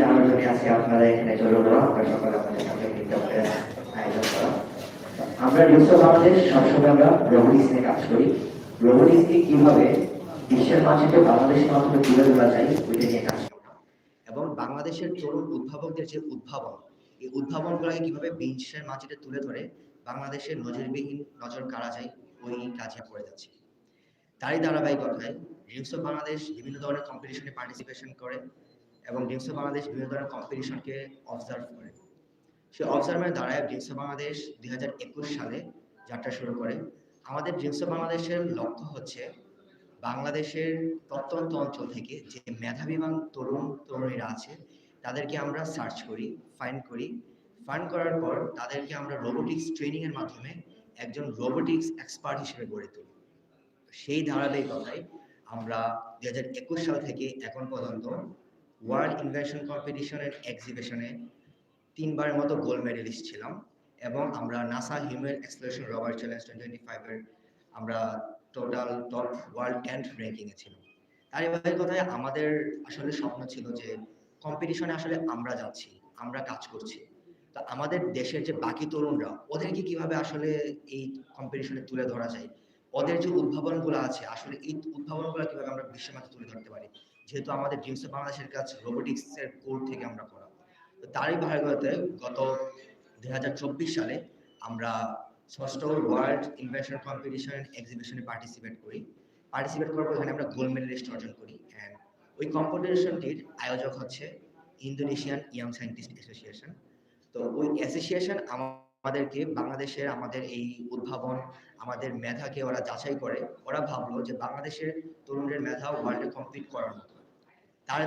জানার জন্য আজকে আপনারা এখানে চলে এলো আমরা সকালে আমাদের সাথে বিজ্ঞাপনের আয়োজন করা আমরা নিউজ বাংলাদেশ সবসময় আমরা রোবোটিক্স নিয়ে কাজ করি। রোবোটিক্সকে কীভাবে বিশ্বের মাঝে বাংলাদেশের মাধ্যমে তুলে ধরা যায়, ওইটা নিয়ে কাজ করি এবং বাংলাদেশের তরুণ উদ্ভাবকদের যে উদ্ভাবন, এই উদ্ভাবনগুলোকে কীভাবে বিশ্বের মাটিতে তুলে ধরে বাংলাদেশের নজিরবিহীন নজর কাড়া যায়, ওই কাজে করে যাচ্ছে। তারই ধারাবাহিকতায় ড্রিমস অফ বাংলাদেশ বিভিন্ন ধরনের কম্পিটিশনে পার্টিসিপেশন করে। এবং ড্রিমস অফ বাংলাদেশ বিভিন্ন ধরনের কম্পিটিশনকে অবজার্ভ করে। সেই অবজার্ভের দ্বারায় ড্রিমস অফ বাংলাদেশ দুই হাজার একুশ সালে যাত্রা শুরু করে। আমাদের ড্রিমস অফ বাংলাদেশের লক্ষ্য হচ্ছে বাংলাদেশের প্রত্যন্ত অঞ্চল থেকে যে মেধাবীমান তরুণ তরুণীরা আছে, তাদেরকে আমরা সার্চ করি ফাইন্ড করি। ফাইন্ড করার পর তাদেরকে আমরা রোবোটিক্স ট্রেনিংয়ের মাধ্যমে একজন রোবোটিক্স এক্সপার্ট হিসেবে গড়ে তুলি। সেই ধারাবাহিকতায় আমরা দু হাজার একুশ সাল থেকে এখন পর্যন্ত ওয়ার্ল্ড ইনভেনশন কম্পিটিশনের এক্সিবিশনে তিনবারের মতো গোল্ড মেডেলিস্ট ছিলাম এবং আমরা নাসা হিউম্যান এক্সপ্লোরেশন রবার চ্যালেঞ্জ টোয়েন্টি ফাইভের আমরা টোটাল টপ ওয়ার্ল্ড টেন্থ র্যাঙ্কিংয়ে ছিলাম। তার এবারের কথায় আমাদের আসলে স্বপ্ন ছিল যে কম্পিটিশনে আসলে আমরা যাচ্ছি, আমরা কাজ করছি। তো আমাদের দেশের যে বাকি তরুণরা, ওদেরকে কীভাবে আসলে এই কম্পিটিশনে তুলে ধরা যায়? ওদের যে উদ্ভাবনগুলো আছে, আসলে এই উদ্ভাবনগুলো কীভাবে আমরা বিশ্বের মাঝে তুলে ধরতে পারি? যেহেতু আমাদের ড্রিমস অফ বাংলাদেশের কাজ রোবোটিক্স এর কোর থেকে আমরা করা। তো তারই ধারাবাহিকতাতে গত দুই সালে আমরা ষষ্ঠ ওয়ার্ল্ড ইনভেনশন কম্পিটিশন এক্সিবিশনে পার্টিসিপেট করি। পার্টিসিপেট করার পর এখানে আমরা গোল্ড মেডেলিস্ট অর্জন করি অ্যান্ড ওই কম্পিটিশনটির আয়োজক হচ্ছে ইন্দোনেশিয়ান ইয়াং সায়েন্টিস্ট অ্যাসোসিয়েশন তো ওই অ্যাসোসিয়েশন আমাদেরকে বাংলাদেশের আমাদের এই উদ্ভাবন, আমাদের মেধাকে ওরা যাচাই করে। ওরা ভাবলো যে বাংলাদেশের তরুণদের মেধা ওয়ার্ল্ডে কম্পিট করার মতো। তার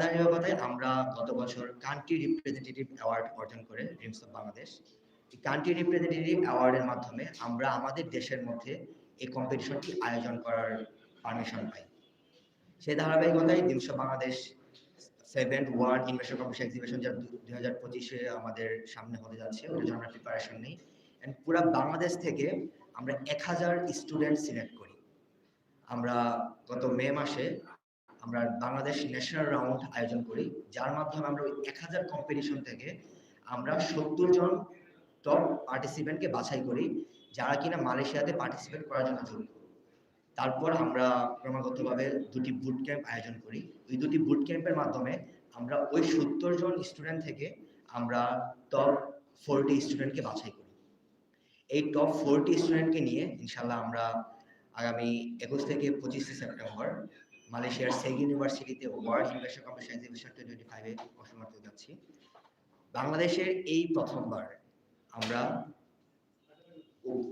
আমরা গত বছর কান্ট্রি রিপ্রেজেন্টেটিভ অ্যাওয়ার্ড অর্জন করে ড্রিমস অফ বাংলাদেশ এই কান্ট্রি রিপ্রেজেন্টেটিভ অ্যাওয়ার্ডের মাধ্যমে আমরা আমাদের দেশের মধ্যে এই কম্পিটিশনটি আয়োজন করার পারমিশন পাই। সেই ধারাবাহিকতায় dreams of Bangladesh seventh world investor competition exhibition যা দুই হাজার পঁচিশে আমাদের সামনে হতে যাচ্ছে, ওটার জন্য প্রিপারেশন নেই। অ্যান্ড পুরো বাংলাদেশ থেকে আমরা এক হাজার স্টুডেন্ট সিলেক্ট করি। আমরা গত মে মাসে আমরা বাংলাদেশ ন্যাশনাল রাউন্ড আয়োজন করি, যার মাধ্যমে আমরা ওই এক হাজার কম্পিটিশন থেকে আমরা সত্তর জন টপ পার্টিসিপেন্টকে বাছাই করি, যারা কিনা মালয়েশিয়াতে পার্টিসিপেট করার জন্য যোগ্য তারপর আমরা ক্রমাগতভাবে দুটি বুট ক্যাম্প আয়োজন করি। ওই দুটি বুট ক্যাম্পের মাধ্যমে আমরা ওই সত্তর জন স্টুডেন্ট থেকে আমরা টপ ফোরটি স্টুডেন্টকে বাছাই করি। এই টপ ফোরটি স্টুডেন্টকে নিয়ে, ইনশাল্লাহ আমরা আগামী একুশ থেকে পঁচিশে সেপ্টেম্বর মালয়েশিয়ার সেগ ইউনিভার্সিটিতে world investor competition exhibition twenty ফাইভে অংশগ্রহণ করতে যাচ্ছি। বাংলাদেশের এই প্রথমবার আমরা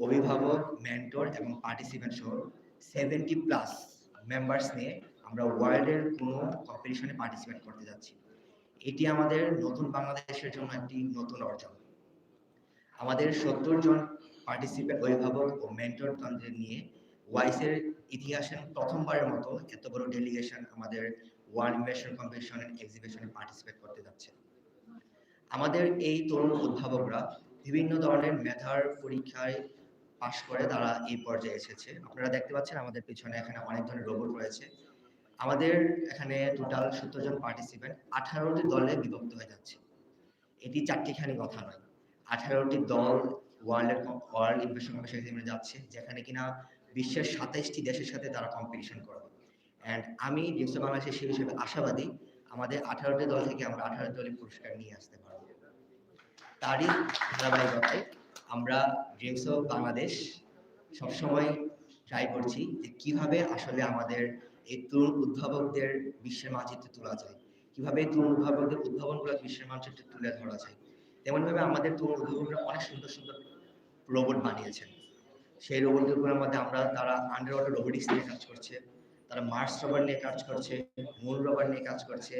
অভিভাবক মেন্টর এবং পার্টিসিপেন্ট সহ সেভেন্টি প্লাস মেম্বার্স নিয়ে আমরা ওয়ার্ল্ডের কোনো কম্পিটিশনে পার্টিসিপেট করতে যাচ্ছি। এটি আমাদের নতুন বাংলাদেশের জন্য একটি নতুন অর্জন। আমাদের সত্তর জন পার্টিসিপেট অভিভাবক ও মেন্টর নিয়ে ওয়াইসের ইতিহাসে প্রথমবারের মতো এত বড় ডেলিগেশন আমাদের ওয়ার্ল্ড ইনভেশন কম্পিটিশন এক্সিবিশনে পার্টিসিপেট করতে যাচ্ছে। আমাদের এই তরুণ উদ্ভাবকরা বিভিন্ন ধরনের মেধার পরীক্ষায় পাশ করে তারা এই পর্যায়ে এসেছে। আপনারা দেখতে পাচ্ছেন আমাদের পিছনে এখানে অনেক ধরনের রোবট রয়েছে। আমাদের এখানে টোটাল সত্তর জন পার্টিসিপেন্ট আঠারোটি দলে বিভক্ত হয়ে যাচ্ছে। এটি চারটিখানি কথা নয়। আঠারোটি দল ওয়ার্ল্ডের ওয়ার্ল্ড ইনভেশন কম্পিটিশন যাচ্ছে, যেখানে কিনা বিশ্বের সাতাইশটি দেশের সাথে তারা কম্পিটিশন করবে অ্যান্ড আমি ডিমসে বাংলাদেশের সেই হিসেবে আশাবাদী, আমাদের আঠারোটি দল থেকে আমরা আঠারো দলের পুরস্কার নিয়ে আসতে পারব। তারই ধারাবাহিকতায় আমরা ড্রিমস অফ বাংলাদেশ সবসময় ট্রাই করছি যে কীভাবে আসলে আমাদের এই তরুণ উদ্ভাবকদের বিশ্বের মানচিত্রে তোলা যায়, কীভাবে তরুণ উদ্ভাবকদের উদ্ভাবনগুলো বিশ্বের মানচিত্রে তুলে ধরা যায়। তেমনভাবে আমাদের তরুণ উদ্ভাবকরা অনেক সুন্দর সুন্দর রোবট বানিয়েছেন। সেই রোবটগুলোর মধ্যে আমরা, তারা আন্ডার রোবোটিক্স নিয়ে কাজ করছে, তারা মার্স রবার নিয়ে কাজ করছে মূল রবার নিয়ে কাজ করছে,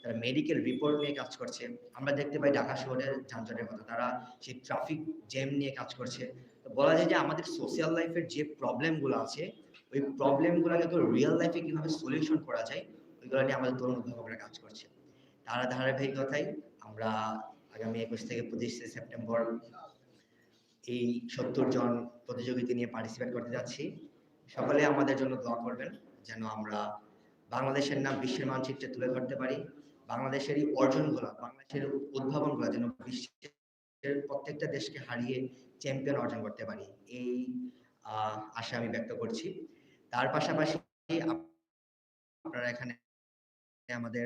তারা মেডিকেল রিপোর্ট নিয়ে কাজ করছে। আমরা দেখতে পাই ঢাকা শহরের যানজটের কথা তারা সেই ট্রাফিক জ্যাম নিয়ে কাজ করছে। তো বলা যায় যে আমাদের সোশ্যাল লাইফের যে প্রবলেমগুলো আছে, ওই প্রবলেমগুলোকে তো রিয়েল লাইফে কীভাবে সলিউশন করা যায়, ওইগুলো নিয়ে আমাদের তরুণ উদ্ভাবকরা কাজ করছে। তারা ধারাবাহিকতায় আমরা আগামী একুশ থেকে পঁচিশে সেপ্টেম্বর এই সত্তর জন প্রতিযোগিতা নিয়ে পার্টিসিপেট করতে যাচ্ছি। সকলে আমাদের জন্য দোয়া করবেন যেন আমরা বাংলাদেশের নাম, বিশ্বের মানচিত্রে তুলে ধরতে পারি। বাংলাদেশের এই অর্জনগুলো, বাংলাদেশের উদ্ভাবনগুলো যেন বিশ্বের প্রত্যেকটা দেশকে হারিয়ে চ্যাম্পিয়ন অর্জন করতে পারি। এই আশা আমি ব্যক্ত করছি। তার পাশাপাশি আপনারা এখানে আমাদের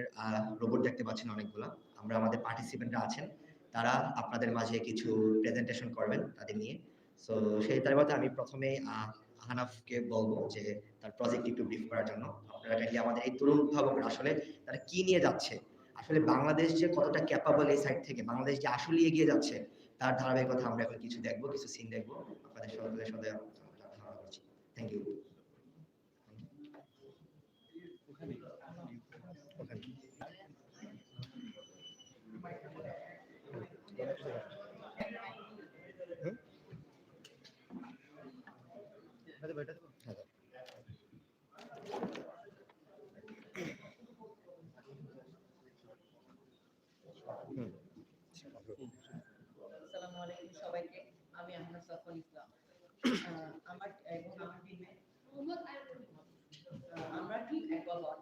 রোবট দেখতে পাচ্ছেন অনেকগুলো। আমরা আমাদের পার্টিসিপেন্টরা আছেন। তারা আপনাদের মাঝে কিছু প্রেজেন্টেশন করবেন তাদের নিয়ে। সো সেই তার মধ্যে আমি প্রথমে আহ, আহনাফকে বলব যে তার প্রজেক্ট একটু ব্রিফ করার জন্য। আপনারা কাইন্ডলি আমাদের এই তরুণ উদ্ভাবকরা আসলে তারা কি নিয়ে যাচ্ছে? আসলে বাংলাদেশ যে কতটা ক্যাপাবল এই সাইড থেকে বাংলাদেশ যে আসলে এগিয়ে যাচ্ছে তার ধারাবাহিকতা আমরা এখন কিছু দেখব কিছু সিন দেখব। আপনাদের ধারণা করছি। থ্যাংক ইউ সফল ইসলাম আমার এবং আমার আমরা টিম অ্যাকোয়াবট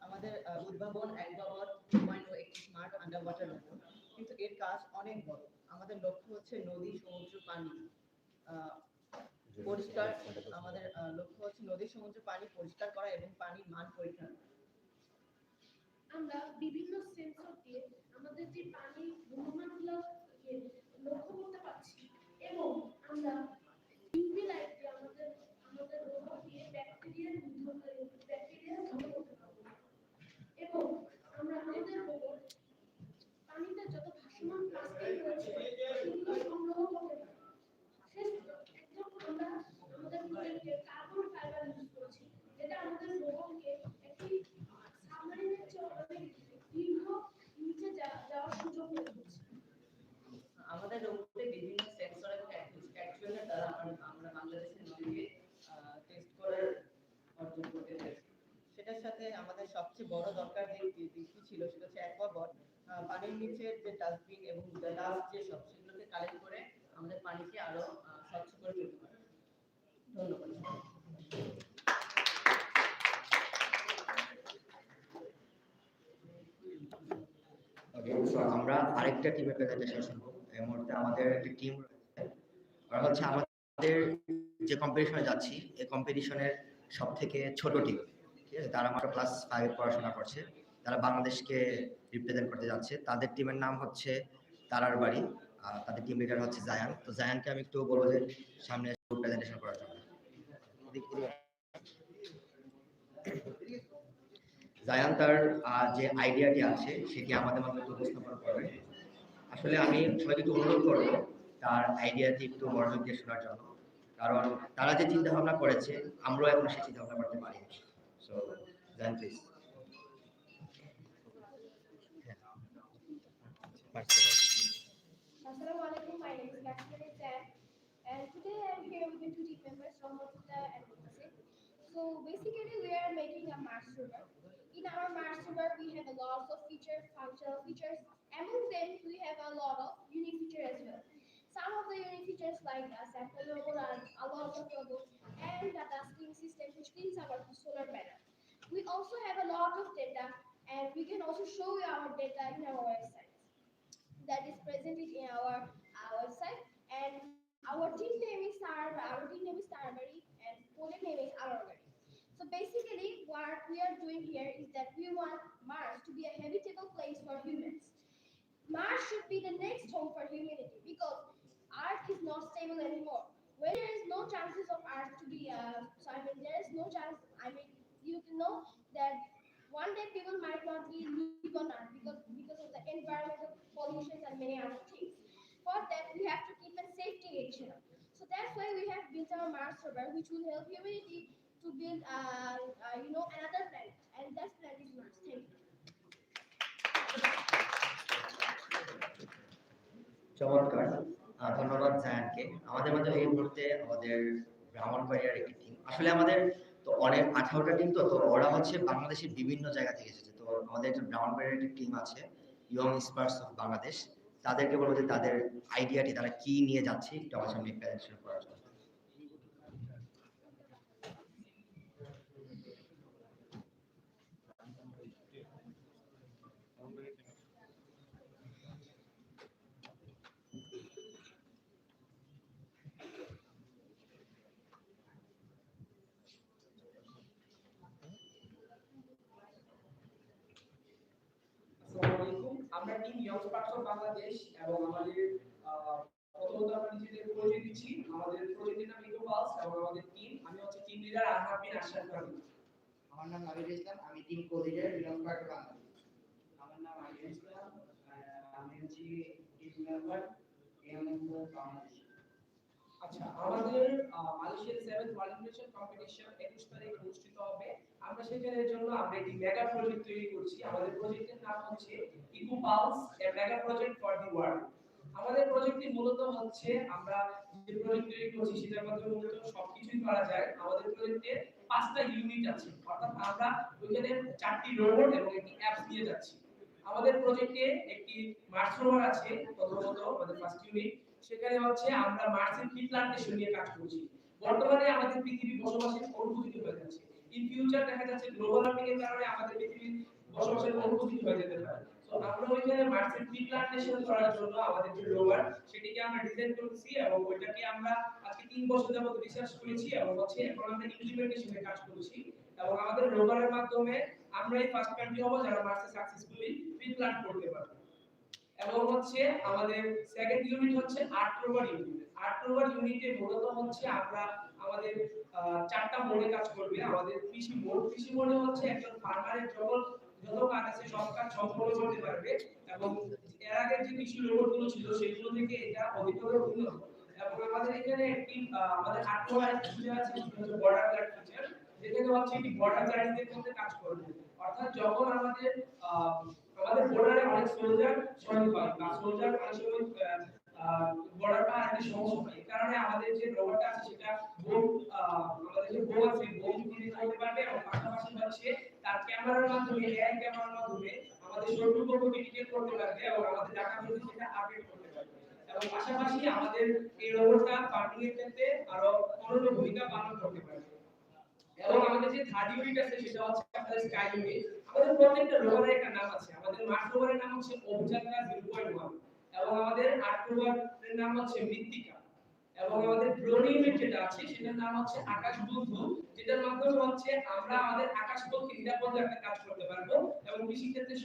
আমাদের উদ্ভাবন অ্যাকোয়াবট একটি স্মার্ট আন্ডার কিন্তু এর কাজ অনেক বড় আমাদের লক্ষ্য হচ্ছে নদী সমুদ্র পানি পরিষ্কার আমাদের লক্ষ্য হচ্ছে নদী সমুদ্র পানি পরিষ্কার করা এবং পানির মান পরীক্ষা। আমরা বিভিন্ন সেন্সর দিয়ে আমাদের যে পানির গুণমানগুলো লক্ষ্য করতে পারছি এবং আমরা ইউভি লাইট দিয়ে আমাদের আমাদের রোবট দিয়ে ব্যাকটেরিয়ার ব্যাকটেরিয়া ধ্বংস করতে পারব এবং আমরা আমাদের রোবট পানিতে যত ভাসমান প্লাস্টিক রয়েছে, সেগুলো সংগ্রহ করতে পারব শেষ আমরা আমাদের প্রজেক্টে কার্বন ফাইবার ইউজ করছি, যেটা আমাদের রোবটকে একটি সাবমারিনের চেয়ে অনেক দীর্ঘ নিচে যা- যাওয়ার সুযোগ করে দিচ্ছে আমাদের রোবটে বিভিন্ন সেন্সর এবং অ্যাকচুয়ালের দ্বারা আমরা আমরা বাংলাদেশের নদীকে টেস্ট করার অর্জন করতে পেরেছি সেটার সাথে আমাদের সবচেয়ে বড় দরকার যে যে দিকটি ছিল সেটা হচ্ছে অ্যাকোয়াবট পানির নিচের যে ডাস্টবিন এবং ডাস্ট যে সব সেগুলোকে কালেক্ট করে আমাদের পানিকে আরও আহ, স্বচ্ছ করে তুলতে পারে ধন্যবাদ ওকে সো আমরা আরেকটা টিমের প্রেজেন্টেশন শুনব এই মুহূর্তে আমাদের একটা টিম আর হচ্ছে আমাদের যে কম্পিটিশনে যাচ্ছি এই কম্পিটিশনের সব থেকে ছোট টিম ঠিক আছে? তারা মাত্র ক্লাস ফাইভে পড়াশোনা করছে। তারা বাংলাদেশকে রিপ্রেজেন্ট করতে যাচ্ছে। তাদের টিমের নাম হচ্ছে তারার বাড়ি। তাদের টিম লিডার হচ্ছে জায়ান। তো জায়ানকে আমি একটু বলব যে সামনে প্রেজেন্টেশন করার জন্য। জায়ান তার যে আইডিয়াটি আছে সেটি আমাদের মধ্যে উপস্থাপন করবে? আসলে আমি সবাইকে একটু অনুরোধ করব তার আইডিয়াটি একটু মনোযোগ দিয়ে শোনার জন্য কারণ তারা যে চিন্তা ভাবনা করেছে আমরাও এখন সেই চিন্তা ভাবনা করতে পারি so Zayan please Assalamu and today I'm here with the two team members, Rahmatullah and Mutasid. So basically, we are making a Mars rover. In our Mars rover, we have a lot of features, functional features. A lot of unique features as well. Some of the unique features like a sample robot and a lot of robots, and a dusting system which cleans our solar panel. We also have a lot of data, and we can also show you our data in our website that is presented in our, our website. And our team name is Star, our team name is Starberry, and project name is Aurora. So basically, what we are doing here is that we want Mars to be a habitable place for humans. Mars should be the next home for humanity because Earth is not stable anymore. When there is no chances of Earth to be, uh, so I mean, there is no chance. I mean, you can know that one day people might not be live on Earth because because of the environmental pollution and many other things. For that, we have to keep a safety additional. So that's why we have built our Mars rover, which will help humanity to build, uh, uh, you know, another planet, and that চমৎকার। ধন্যবাদ জায়ানকে। আমাদের মধ্যে এই মুহূর্তে আমাদের ব্রাহ্মণবাড়িয়ার একটি team আসলে আমাদের তো অনেক আঠারোটা টিম তো তো ওরা হচ্ছে বাংলাদেশের বিভিন্ন জায়গা থেকে এসেছে। তো আমাদের একটা ব্রাহ্মণবাড়িয়ার একটি টিম আছে ইয়ং স্পার্স অফ বাংলাদেশ তাদেরকে বলব যে তাদের আইডিয়াটি তারা কি নিয়ে যাচ্ছে একটু আমার সামনে প্রেজেন্টেশন করার জন্য আসসালামু আলাইকুম আমরা team young sparks of Bangladesh এবং আমাদের প্রথমত আমরা নিজেদের পরিচয় দিচ্ছি। আমাদের প্রজেক্টের নাম ইকো পালস এবং আমাদের টিম আমি হচ্ছে টিম লিডার আহমাদ বিন আশরাফ গাজী আমার নাম নাবিল ইসলাম আমি team co-leader belong park Bangladesh. আমার নাম আলিম ইসলাম আমি হচ্ছি টিম মেম্বার এমএনএস বাংলাদেশ। আচ্ছা আমাদের মালয়েশিয়ার সেভেন্থ ওয়ার্ল্ড ইনফ্লেশন কম্পিটিশন একুশ তারিখ অনুষ্ঠিত হবে। আমরা সেখানের জন্য আমরা একটি মেগা প্রজেক্ট তৈরি করছি। আমাদের প্রজেক্টের নাম হচ্ছে eco pulse a mega project for the world আমাদের প্রজেক্টটি মূলত হচ্ছে আমরা যে প্রজেক্ট তৈরি করছি সেটার মাধ্যমে মূলত সবকিছুই করা যায়। আমাদের প্রজেক্টে পাঁচটা ইউনিট আছে। অর্থাৎ আমরা ওইখানে চারটি রোবট এবং একটি অ্যাপস নিয়ে যাচ্ছি। আমাদের প্রজেক্টে একটি মার্স রোভার আছে, প্রথমত আমাদের ফার্স্ট ইউনিট সেখানে হচ্ছে আমরা মার্সের ট্রি প্লান্টেশন নিয়ে কাজ করছি। বর্তমানে আমাদের পৃথিবী বসবাসের অনুপযোগী হয়ে যাচ্ছে। ইন ফিউচার দেখা যাচ্ছে গ্লোবাল ওয়ার্মিং এর কারণে আমাদের পৃথিবী বসবাসের অনুপযোগী হয়ে যেতে পারে। তো আমরা ওইখানে মার্সের ট্রি প্লান্টেশন করার জন্য আমাদের যে রোভার সেটিকে আমরা ডিজাইন করেছি এবং ওইটাকে আমরা আজকে তিন বছর যাবত রিসার্চ করেছি এবং হচ্ছে এখন আমরা ইমপ্লিমেন্টেশনে কাজ করছি এবং আমাদের রোভারের মাধ্যমে আমরা এই ফার্স্ট কান্ট্রি হব যারা মার্সে সাকসেসফুলি ট্রি প্লান্ট করতে পারবে। এবং হচ্ছে আমাদের সেকেন্ড ইউনিট হচ্ছে আট নম্বর ইউনিট আট নম্বর ইউনিটে মূলত হচ্ছে আমরা আমাদের চারটা মোডে কাজ করবে। আমাদের কৃষি মোড। কৃষি মোডে হচ্ছে একজন ফার্মারের যখন যত কাজ আছে সব কাজ সম্পূর্ণ করতে পারবে এবং এর আগে যে কৃষি রোবটগুলো ছিল সেগুলো থেকে এটা অধিকতর উন্নত এবং আমাদের এখানে একটি আমাদের আট নম্বর ফিচার আছে হচ্ছে বর্ডার গার্ড ফিচার যেখানে হচ্ছে একটি বর্ডার গার্ডদের মধ্যে কাজ করবে। অর্থাৎ যখন আমাদের আমাদের বর্ডারে অনেক সোলজার শহীদ হয় বা সোলজার অনেক সময় বর্ডারটা একটা সমস্যা হয় কারণে আমাদের যে রোবটটা আছে, সেটা বোম আমাদের যে বোম আছে বোম দিয়ে করতে পারবে এবং পাশাপাশি হচ্ছে তার ক্যামেরার মাধ্যমে এআই ক্যামেরার মাধ্যমে আমাদের শত্রু পক্ষকে ডিটেক্ট করতে পারবে এবং আমাদের ডাটা যদি সেটা আপডেট করতে পারবে। এবং পাশাপাশি আমাদের এই রোবটটা ফার্মিং এর ক্ষেত্রে আরও অনন্য ভূমিকা পালন করতে পারবে। এবং আমাদের যে থার্ড ইউনিট আছে, সেটা হচ্ছে আমাদের স্কাই ইউনিট আমাদের প্রত্যেকটা রোভারের একটা নাম আছে। আমাদের মার্স রোভারের নাম হচ্ছে অভিযাত্রা 0.1 এবং আমাদের আট রোভারের নাম হচ্ছে মৃত্তিকা এবং আমাদের ড্রোন ইউনিট যেটা আছে, সেটার নাম হচ্ছে আকাশ বন্ধু যেটার মাধ্যমে হচ্ছে আমরা আমাদের আকাশ পথকে নিরাপদ রাখতে কাজ করতে পারব এবং কৃষি ক্ষেত্রে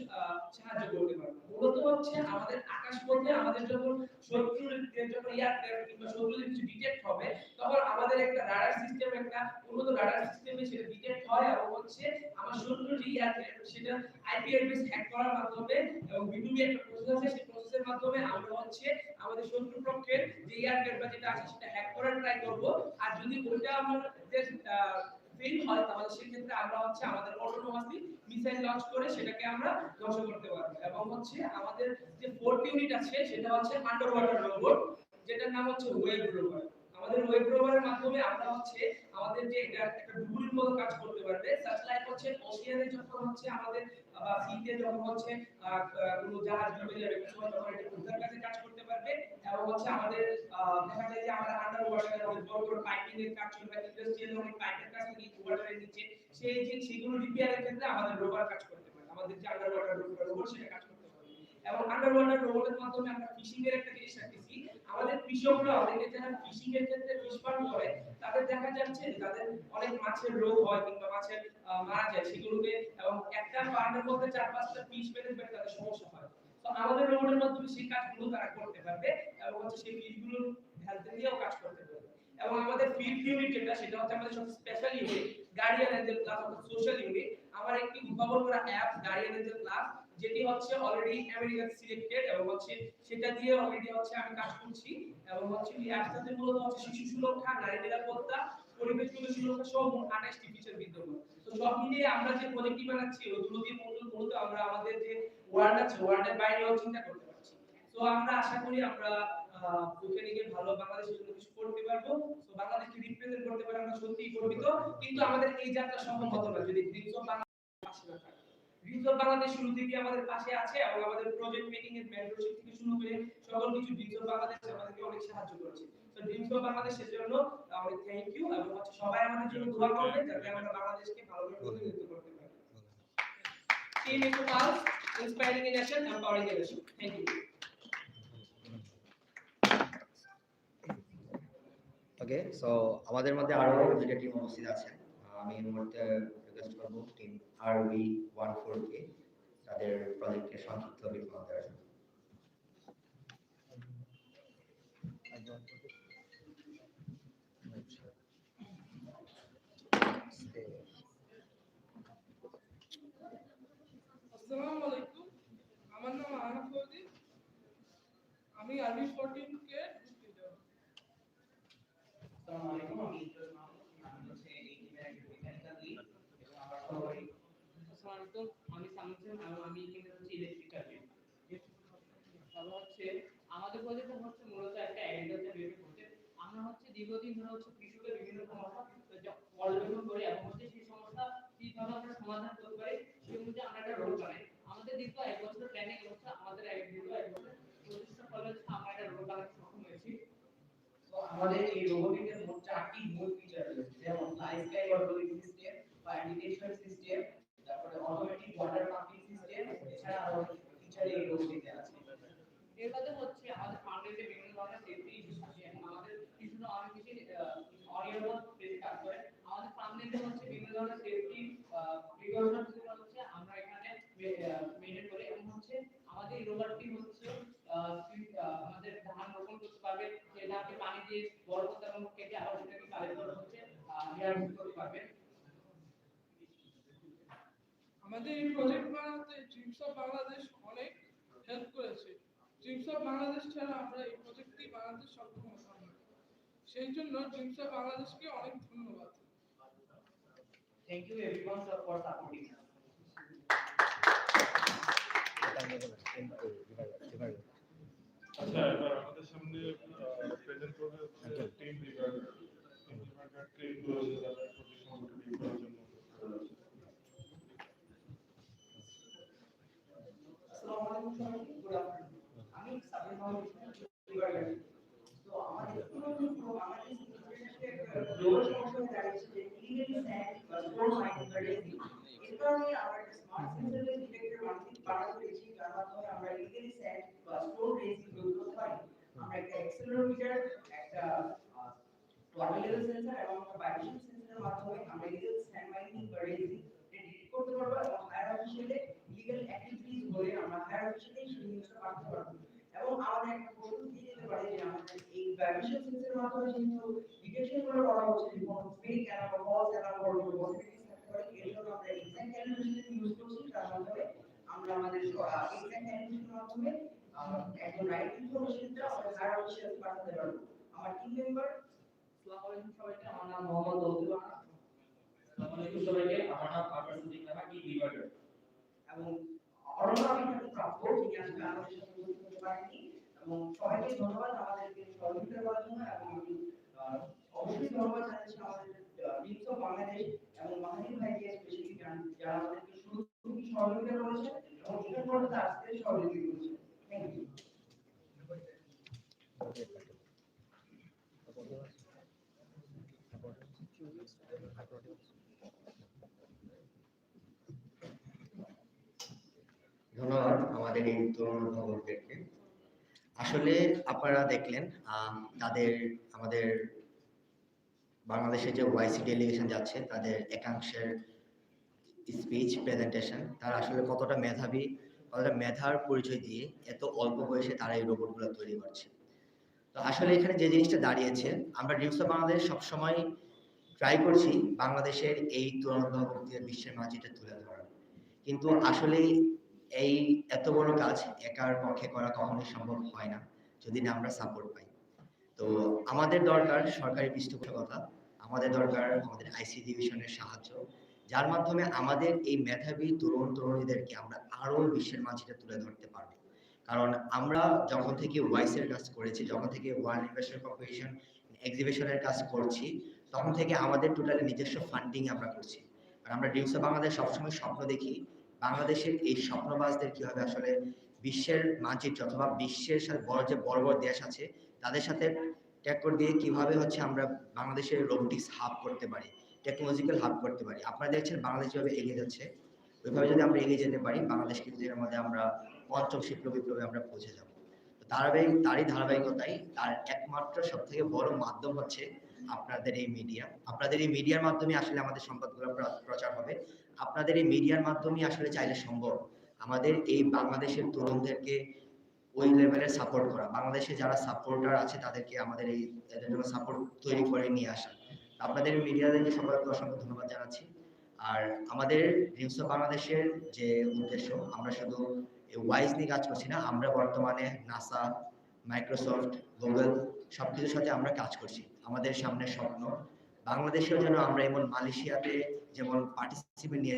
সাহায্য করতে পারব। মূলত হচ্ছে আমাদের আকাশ পথে আমাদের যখন শত্রুর যখন এয়ারক্রাফট কিংবা শত্রুদের কিছু ডিটেক্ট হবে, তখন আমাদের একটা রাডার সিস্টেম একটা উন্নত রাডার সিস্টেমে সেটা ডিটেক্ট হয় এবং হচ্ছে আমার শত্রুর যে এয়ারক্রাফট সেটা আইপি অ্যাড্রেস হ্যাক করার মাধ্যমে এবং বিটুবি একটা প্রসেস আছে, সেই প্রসেসের মাধ্যমে আমরা হচ্ছে আমাদের শত্রু পক্ষের যে এয়ারক্রাফট যেটা আছে সেটা হ্যাক করার ট্রাই করব। আর যদি ওইটা আমাদের ফেল হয়, তাহলে সেক্ষেত্রে আমরা হচ্ছে আমাদের অটোনোমাসলি মিসাইল লঞ্চ করে সেটাকে আমরা ধ্বংস করতে পারব। এবং হচ্ছে আমাদের যে ফোর্থ ইউনিট আছে, সেটা হচ্ছে আন্ডার ওয়াটার রোবট যেটার নাম হচ্ছে ওয়েব রোবট আমাদের ওয়েব রোবটের মাধ্যমে আমরা হচ্ছে আমাদের যে এটা একটা ডুবুরির মতো কাজ করতে পারবে। স্যাটেলাইট হচ্ছে ওশিয়ানে যখন হচ্ছে আমাদের, বা সিতে যখন হচ্ছে কোনো জাহাজ ডুবে যাবে, তখন এটা উদ্ধার কাজে কাজ করতে পারবে। এবং হচ্ছে আমাদের দেখা যায় যে আমরা আন্ডার ওয়াটারে অনেক বড় বড় পাইপিং এর কাজ চলবে ইন্ডাস্ট্রিয়াল অনেক পাইপের কাজ থেকে ওয়াটারের নিচে। সেই যে সেগুলো রিপেয়ারের ক্ষেত্রে আমাদের রোবট কাজ করতে পারে আমাদের যে আন্ডার ওয়াটার রোবট সেটা কাজ এবং আন্ডার ওয়াটার রোবটের মাধ্যমে আমরা ফিশিং এর একটা জিনিস রাখতেছি আমাদের কৃষকরা অনেকে যারা ফিশিং এর ক্ষেত্রে ফিশ ফার্ম করে, তাদের দেখা যাচ্ছে তাদের অনেক মাছের রোগ হয় কিংবা মাছের মারা যায় সেগুলোকে এবং একটা ফার্মের মধ্যে চার পাঁচটা ফিশ ম্যানেজমেন্ট তাদের সমস্যা হয়। তো আমাদের রোবটের মাধ্যমে সেই কাজগুলো তারা করতে পারবে এবং হচ্ছে সেই ফিশগুলোর হেলথ নিয়েও কাজ করতে পারবে। এবং আমাদের ফিফথ ইউনিট যেটা, সেটা হচ্ছে আমাদের সবচেয়ে special unit guardian angel class অর্থাৎ সোশ্যাল ইউনিট আমার একটি উদ্ভাবন করা অ্যাপ গার্ডিয়ান এঞ্জেল ক্লাস যেটি হচ্ছে অলরেডি আমেরিকান সিলেক্টেড এবং হচ্ছে সেটা দিয়ে অলরেডি হচ্ছে আমি কাজ করছি এবং হচ্ছে এই অ্যাপটাতে মূলত হচ্ছে শিশু সুরক্ষা, নারী নিরাপত্তা পরিবেশগত সুরক্ষা সহ মোট আঠাশটি ফিচার বিদ্যমান। তো সব মিলিয়ে আমরা যে প্রজেক্টটি বানাচ্ছি ওইগুলো দিয়ে মূলত আমরা আমাদের যে ওয়ার্ল্ড আছে ওয়ার্ল্ডের বাইরেও চিন্তা করতে পারছি। তো আমরা আশা করি আমরা ওখানে ভালো বাংলাদেশের জন্য কিছু করতে পারব। তো বাংলাদেশকে রিপ্রেজেন্ট করতে পারে, আমরা সত্যিই গর্বিত। কিন্তু আমাদের এই যাত্রা সম্ভব হতো না, যদি dreams of Bangladesh of Bangladesh শুরু থেকে আমাদের পাশে আছে এবং আমাদের প্রজেক্ট মেকিং এর মেন্টরশিপ থেকে শুরু করে সকল কিছু ড্রিমস অফ বাংলাদেশ আমাদেরকে অনেক সাহায্য করেছে। তো ড্রিমস অফ বাংলাদেশের জন্য অনেক থ্যাংক ইউ এবং হচ্ছে সবাই আমাদের জন্য দোয়া করবেন যাতে আমরা বাংলাদেশকে ভালোভাবে প্রতিনিধিত্ব করতে পারি। Team eco pulse inspiring a nation empowering a nation thank you okay so আমাদের মধ্যে আরও দুইটা টিম উপস্থিত আছে আমি এই মুহূর্তে রিকোয়েস্ট করব টিম আর ওয়ান ফোর কে তাদের প্রজেক্টের সংক্ষিপ্ত বিবরণ দেওয়ার জন্য। আমার নাম আহনাফ আমি আরবি ফোরটিন কে আসসালামু আলাইকুম আমি ইদ্রিস মাহমুদ আমি হচ্ছে এই টিমের একজন মেকানিক্যাল লিড এবং আমার সহকারী আসসালামু আলাইকুম সামুদ্দিন আর আমি এখানে হচ্ছে ইলেকট্রিক্যাল তারপর হচ্ছে আমাদের প্রজেক্ট হচ্ছে মূলত একটা এগ্রিকালচার রিলেটেড প্রজেক্ট আমরা হচ্ছে দীর্ঘদিন ধরে হচ্ছে কৃষকের বিভিন্ন সমস্যা পর্যবেক্ষণ করি এবং হচ্ছে সেই সমস্যা কীভাবে আমরা সমাধান করতে পারি, সেই অনুযায়ী আমরা একটা রোড বানাই। আমাদের দীর্ঘ এক বছরের প্ল্যানিং হচ্ছে আমাদের এক দীর্ঘ এক বছর প্রচেষ্টা ফলে হচ্ছে আমরা একটা রোড বানাতে সক্ষম হয়েছি। আমাদের এই রোবোটিকের মোট চারটি মূল ফিচার রয়েছে, যেমন life sky automatic system fire detection system তারপরে অটোমেটিক ওয়াটার পাম্পিং সিস্টেম এছাড়া আরও ফিচার এই রোবোটিকে আছে। এর মধ্যে হচ্ছে আমাদের ফান্ডেতে বিভিন্ন ধরনের সেফটি ইস্যু থাকে এবং আমাদের কিছু না অনেক বেশি অনিয়মিত বেশি কাজ করে আমাদের ফান্ডেতে হচ্ছে বিভিন্ন ধরনের সেফটি প্রিকশন যেগুলো হচ্ছে আমরা এখানে মেনটেন করি এবং হচ্ছে আমাদের এই রোবটটি হচ্ছে আহ, কি- আহ, আমাদের ধান রোপণ করতে পারবে সেই ধানকে পানি দিয়ে বড় করতে এবং কেটে আবার সেটাকে কালেক্ট করে হচ্ছে হেয়ার করতে পারবে আমাদের এই প্রজেক্ট বানাতে ড্রিমস অফ বাংলাদেশ অনেক হেল্প করেছে। ড্রিমস অফ বাংলাদেশ ছাড়া আমরা এই প্রজেক্টটি বানাতে সক্ষম হতাম না। সেই জন্য ড্রিমস অফ বাংলাদেশকে অনেক ধন্যবাদ। Thank you everyone for supporting আচ্ছা এবার আমাদের সামনে প্রেজেন্ট করবে হচ্ছে team leader team leader train করেছে তারা প্রতিষ্ঠানকে লিড করার জন্য আসসালামু আলাইকুম সবাইকে গুড আফটারনুন আমি সাবির মাহমুদ লিবারেল তো আমাদের পুরো বাংলাদেশ গ্লোবাল সমস্যা হয়ে দাঁড়িয়েছে যে ইলিগালি স্যান্ড বা স্টোর মাইনিং করেছি এর একটা স্মার্ট সেন্সর ডিটেক্টর মানচিত্র বানাতে পেরেছি যার মাধ্যমে আমরা ইলিগালি স্যান্ড বা রেসিং তৈরি করতে পারি আমরা একটা অ্যাক্সেলেরোমিটার একটা লেভেল সেন্সর এবং একটা ভাইব্রেশন সেন্সরের মাধ্যমে আমরা ইলিগাল স্যান্ড মাইনিং বা রেসিং ডিটেক্ট করতে পারব এবং হায়ার অফিসিয়ালে লিগ্যাল অ্যাক্টিভিটিস এবং আমাদের একটা প্রশ্ন দিয়ে যেতে পারে যে আমাদের এই ভাইব্রেশন সেন্সরের মাধ্যমে যেহেতু ডিটেকশন করে করা হচ্ছে যে কোনো ফেক বা ফলস অ্যালার্ম বা পসিবিলিটিস থাকতে পারে এর জন্য আমরা এক্সাক্ট ক্যালিব্রেশন ইউজ করছি তার মাধ্যমে আমাদের একদম রাইট ইনফরমেশনটা আমাদের হায়ার অফিসিয়ালে পাঠাতে পারব আমার টিম মেম্বার আসসালামু আলাইকুম সবাইকে। আমার নাম মোহাম্মদ দৌদুল আসসালামু আলাইকুম সবাইকে। আমার নাম আরফান সিদ্দিক কি লিভার এবং অরণ্য অভিজ্ঞতা প্রাপ্ত যিনি আজকে আমাদের সাথে উপস্থিত হতে পারেননি। এবং সবাইকে ধন্যবাদ আমাদেরকে সহযোগিতা করার জন্য এবং আমি অবশ্যই ধন্যবাদ জানাচ্ছি আমাদের টিমস অফ বাংলাদেশ এবং মাহাদির ভাইকে স্পেশালি যারা আমাদেরকে ধন্যবাদ আমাদের এই তরুণ অভিভাবকদেরকে আসলে আপনারা দেখলেন তাদের, আমাদের বাংলাদেশে যে ওয়াইসি ডেলিগেশন যাচ্ছে, তাদের একাংশের স্পিচ প্রেজেন্টেশন তারা আসলে কতটা মেধাবী, কতটা মেধার পরিচয় দিয়ে এত অল্প বয়সে তারা এই রোবটগুলো তৈরি করছে। তো আসলে এখানে যে জিনিসটা দাঁড়িয়েছে, আমরা ড্রিমস অফ বাংলাদেশ সবসময় ট্রাই করছি বাংলাদেশের এই অভিভাবকদের বিশ্বের মাঝিটা তুলে ধরার। কিন্তু আসলে এই এত বড় কাজ একার পক্ষে করা কখনোই সম্ভব হয় না, যদি না আমরা সাপোর্ট পাই। তো আমাদের দরকার সরকারি পৃষ্ঠপোষকতা, আমাদের দরকার আমাদের আইসি ডিভিশনের সাহায্য যার মাধ্যমে আমাদের এই মেধাবী তরুণ তরুণীদেরকে আমরা আরও বিশ্বের মাঝিটা তুলে ধরতে পারব। কারণ আমরা যখন থেকে ওয়াইসের কাজ করেছি, যখন থেকে ওয়ার্ল্ড ইনভেস্টর কম্পিটিশন এক্সিবিশনের কাজ করছি, তখন থেকে আমাদের টোটালি নিজস্ব ফান্ডিং আমরা করছি। আর আমরা ডিউসে বাংলাদেশ সবসময় স্বপ্ন দেখি, বাংলাদেশের এই স্বপ্নবাজদের কীভাবে আসলে বিশ্বের মানচিত্র অথবা বিশ্বের সাথে বড় যে বড় বড় দেশ আছে, তাদের সাথে ট্যাক্কর দিয়ে কীভাবে হচ্ছে আমরা বাংলাদেশের রোবোটিক্স হাব করতে পারি। টেকনোলজিক্যাল হাব করতে পারি। আপনারা দেখছেন বাংলাদেশ যেভাবে এগিয়ে যাচ্ছে, ওইভাবে যদি আমরা এগিয়ে যেতে পারি, বাংলাদেশ কিন্তু এর মধ্যে আমরা পঞ্চম শিল্প বিপ্লবে আমরা পৌঁছে যাব। ধারাবাহিক, তারই ধারাবাহিকতাই তার একমাত্র সব থেকে বড় মাধ্যম হচ্ছে আপনাদের এই মিডিয়া আপনাদের এই মিডিয়ার মাধ্যমে আসলে আমাদের প্র- প্রচার হবে। আপনাদের এই মিডিয়ার মাধ্যমে আসলে চাইলে সম্ভব আমাদের এই বাংলাদেশের তরুণদেরকে ওই লেভেলে সাপোর্ট করা। বাংলাদেশে যারা সাপোর্টার আছে, তাদেরকে আমাদের এই জন্য সাপোর্ট তৈরি করে নিয়ে আসা। আপনাদের মিডিয়াদেরকে সবাইকে অসংখ্য ধন্যবাদ জানাচ্ছি। আর আমাদের অফ বাংলাদেশের যে উদ্দেশ্য, আমরা শুধু ওয়াইজ নিয়ে কাজ করছি না, আমরা বর্তমানে নাসা মাইক্রোসফট গুগল সবকিছুর সাথে আমরা কাজ করছি। আমাদের সামনে স্বপ্ন, বাংলাদেশেও যেন আমরা এমন মালয়েশিয়াতে যেমন পার্টিসিপেট নিয়ে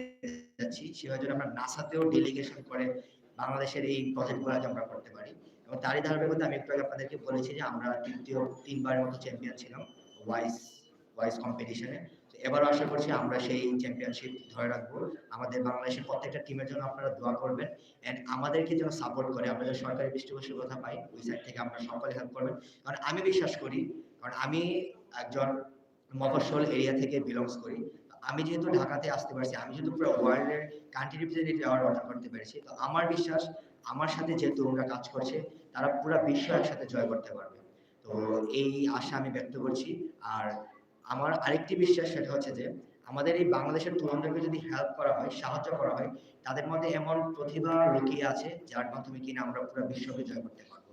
যাচ্ছি, সেভাবে যেন আমরা নাসাতেও ডেলিগেশন করে বাংলাদেশের এই প্রজেক্টগুলোকে আমরা করতে পারি। এবং তারই ধারাবাহিকতা আমি একটু আগে আপনাদেরকে বলেছি যে আমরা তৃতীয় তিনবারের মতো চ্যাম্পিয়ন ছিলাম ওয়াইস ওয়াইস কম্পিটিশনে এবারও আশা করছি আমরা সেই চ্যাম্পিয়নশিপ ধরে রাখব। আমাদের বাংলাদেশের প্রত্যেকটা টিমের জন্য আপনারা দোয়া করবেন। এন্ড আমাদেরকে যেন সাপোর্ট করে। আমরা যে সরকারি পৃষ্ঠপোষকের কথা পাই, ওই সাইড থেকে আমরা সকলে হেল্প করবেন। কারণ আমি বিশ্বাস করি, কারণ আমি একজন মফস্বল এরিয়া থেকে বিলংস করি। আমি যেহেতু ঢাকাতে আসতে পারছি, আমি যেহেতু পুরো ওয়ার্ল্ডের কান্ট্রি রিপ্রেজেন্টেটিভ অ্যাওয়ার্ড অর্জন করতে পেরেছি। তো আমার বিশ্বাস, আমার সাথে যে তরুণরা কাজ করছে, তারা পুরো বিশ্ব একসাথে জয় করতে পারবে। তো এই আশা আমি ব্যক্ত করছি। আর আমার আরেকটি বিশ্বাস সেটা হচ্ছে যে, আমাদের এই বাংলাদেশের তরুণদেরকে যদি হেল্প করা হয়, সাহায্য করা হয়, তাদের মধ্যে এমন প্রতিভা লুকিয়ে আছে যার মাধ্যমে কিনা আমরা পুরো বিশ্বকে জয় করতে পারব।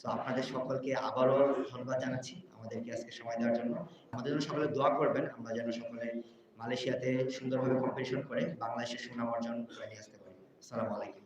তো আপনাদের সকলকে আবারও ধন্যবাদ জানাচ্ছি আমাদেরকে আজকে সময় দেওয়ার জন্য। আমাদের জন্য সকলে দোয়া করবেন, আমরা যেন সকলে মালয়েশিয়াতে সুন্দরভাবে কম্পিটিশন করে বাংলাদেশের সুনাম অর্জন করে নিয়ে আসতে পারি। আসসালামু আলাইকুম।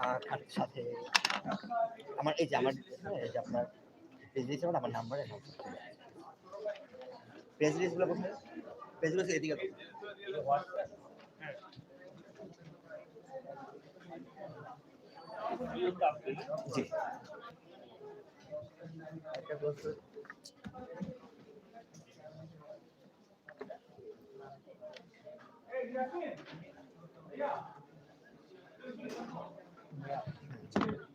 আর আর সাথে, আমার এই যে আমার, এই যে আপনার প্রেসিডেন্ট আমার নাম্বারে প্রেসিডেন্টগুলো কোথায় প্রেসিডেন্ট এদিকে জি। বলছো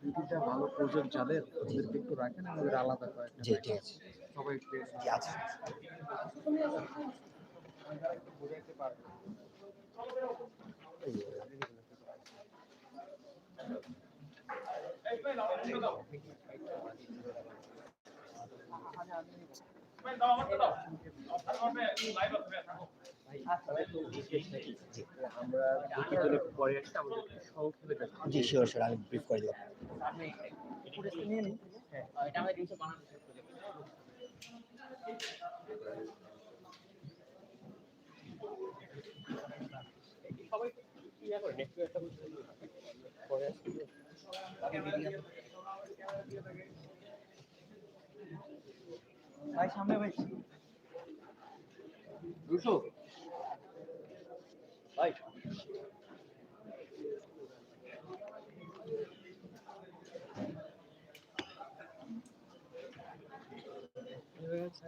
দুইটা ভালো প্রজেক্ট যাদের ওদেরকে একটু রাখেন আমাদের আলাদা করে একটা জি ঠিক আছে। সবাই জি আছে বোঝাইতে পারবে আমরা দুটো পরে আসছি আমাদের সহ জি শিওর শিওর আমি ব্রিফ করে দেবো ভাই সামনে ভাই। দুশো ভাই হয়ে গেছে